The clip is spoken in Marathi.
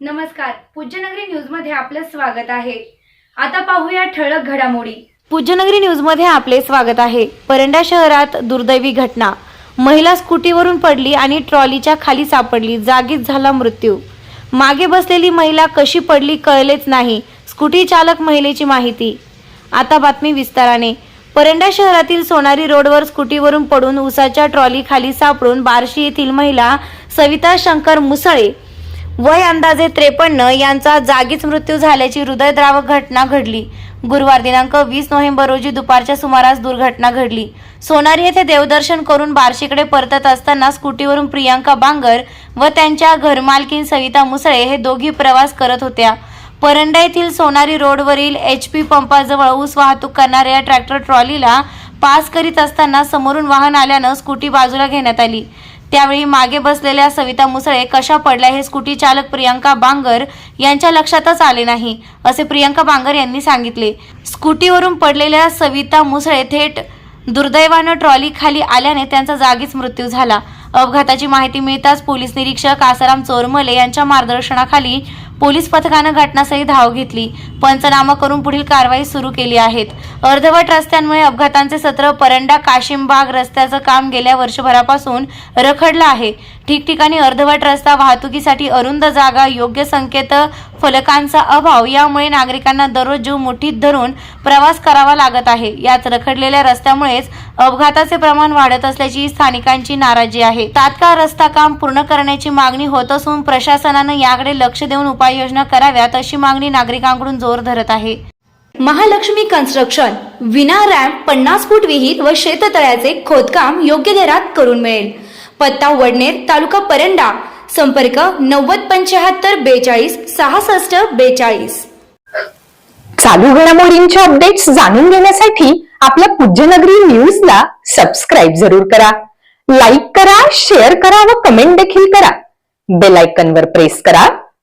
नमस्कार. पूज्यनगरी न्यूजमध्ये आपलं स्वागत आहे. आता पाहूया ठळक घडामोडी. पूज्यनगरी न्यूजमध्ये आपले स्वागत आहे. परंडा शहरात दुर्दैवी घटना. महिला स्कूटीवरून पडली आणि ट्रॉलीच्या खाली सापडली. जागीच झाला मृत्यू. मागे बसलेली महिला कशी पडली कळलेच नाही. स्कूटी चालक महिलेची माहिती. आता बातमी विस्ताराने. परंडा शहरातील सोनारी रोडवर स्कूटीवरून पडून उसाच्या ट्रॉली खाली सापडून बार्शी येथील महिला सविता शंकर मुसळे वय अंदाजे त्रेपन्न यांचा जागीच मृत्यू झाल्याची हृदयद्रावक घटना घडली. गुरुवार दिनांक वीस नोव्हेंबर रोजी दुपारच्या सुमारास दुर्घटना घडली. सोनारी येथे देवदर्शन करून बार्शीकडे परतत असताना स्कूटीवरून प्रियांका बांगर व त्यांच्या घरमालकीन सविता मुसळे हे दोघी प्रवास करत होत्या. परंडा येथील सोनारी रोडवरील एच पी पंपाजवळ ऊस वाहतूक करणाऱ्या ट्रॅक्टर ट्रॉलीला पास करीत असताना समोरून वाहन आल्यानं स्कूटी बाजूला घेण्यात आली. त्यावेळी मागे बसलेल्या सविता मुसळे कशा पडल्या हे स्कूटी चालक प्रियांका बांगर यांच्या लक्षातच आले नाही असे प्रियांका बांगर यांनी सांगितले. स्कूटीवरून पडलेल्या सविता मुसळे थेट दुर्दैवानं ट्रॉली खाली आल्याने त्यांचा जागीच मृत्यू झाला. अपघाताची माहिती मिळताच पोलीस निरीक्षक आसाराम चोरमले यांच्या मार्गदर्शनाखाली पोलीस पथकानं घटनास्थळी धाव घेतली. पंचनामा करून पुढील कारवाई सुरू केली आहेत. अर्धवट रस्त्यांमुळे अपघातांचे सत्र परंडा काशिमबाग रस्त्याचं काम गेल्या वर्षभरापासून रखडलं आहे. ठिकठिकाणी अर्धवट रस्ता वाहतुकीसाठी अरुंद जागा योग्य संकेत फलकांचा अभाव यामुळे नागरिकांना दररोज जीव मुठीत धरून प्रवास करावा लागत आहे. याच रखडलेल्या रस्त्यामुळेच अपघाताचे प्रमाण वाढत असल्याची स्थानिकांची नाराजी आहे. तात्काळ रस्ता काम पूर्ण करण्याची मागणी होत असून प्रशासनानं याकडे लक्ष देऊन उपाय उपाययोजना कराव्यात अशी मागणी नागरिकांकडून जोर धरत आहे. महालक्ष्मी कन्स्ट्रक्शन विना रॅम्प पन्नास फूट विहीर व शेततळ्याचे खोदकाम योग्य दरात करून मिळेल. पत्ता वडनेर तालुका परंडा. संपर्क नव्वद पंच्याहत्तर बेचाळीस सहासष्ट बेचाळीस. चालू घडामोडींचे अपडेट्स जाणून घेण्यासाठी आपल्या पूज्यनगरी न्यूजला सबस्क्राईब जरूर करा. लाईक करा शेअर करा व कमेंट देखील करा. बेल आयकॉन वर प्रेस करा.